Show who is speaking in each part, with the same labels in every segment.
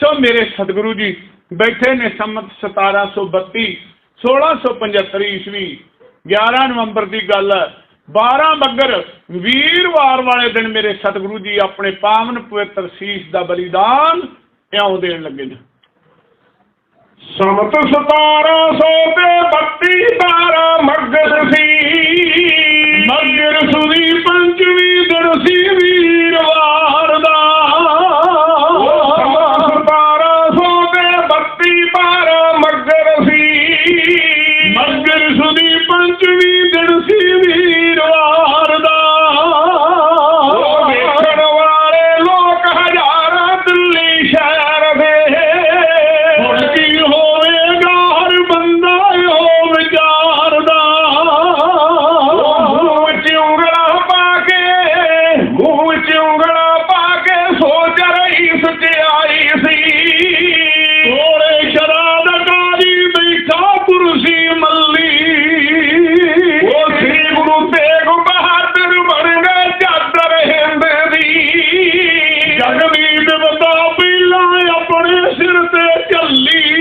Speaker 1: ਸੋ ਮੇਰੇ ਸਤਿਗੁਰੂ ਜੀ ਬੈਠੇ ਨੇ ਸੰਮਤ 1732 1675 ਈਸਵੀ 11 ਨਵੰਬਰ ਦੀ ਗੱਲ 12 ਮੱਗਰ ਵੀਰਵਾਰ ਵਾਲੇ ਦਿਨ ਮੇਰੇ ਸਤਿਗੁਰੂ ਜੀ ਆਪਣੇ ਪਾਵਨ ਪਵਿੱਤਰ ਸੀਸ ਦਾ ਬਲੀਦਾਨ ਇਉਂ ਦੇਣ ਲੱਗੇ ਨੇ।
Speaker 2: ਸੰਮਤ 1732 12 ਮੱਗਰ ਸੀ।
Speaker 1: ਮੱਗਰ ਸੁ
Speaker 2: نمید بتا پی لائے اپنے سر تے چلی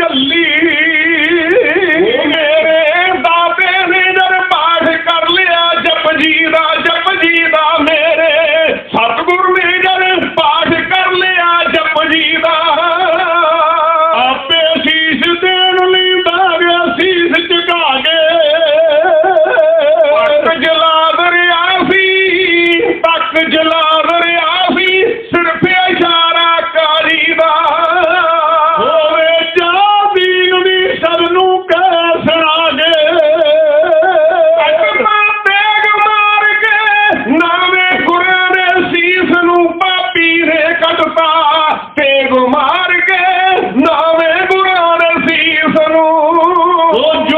Speaker 2: to lead Lord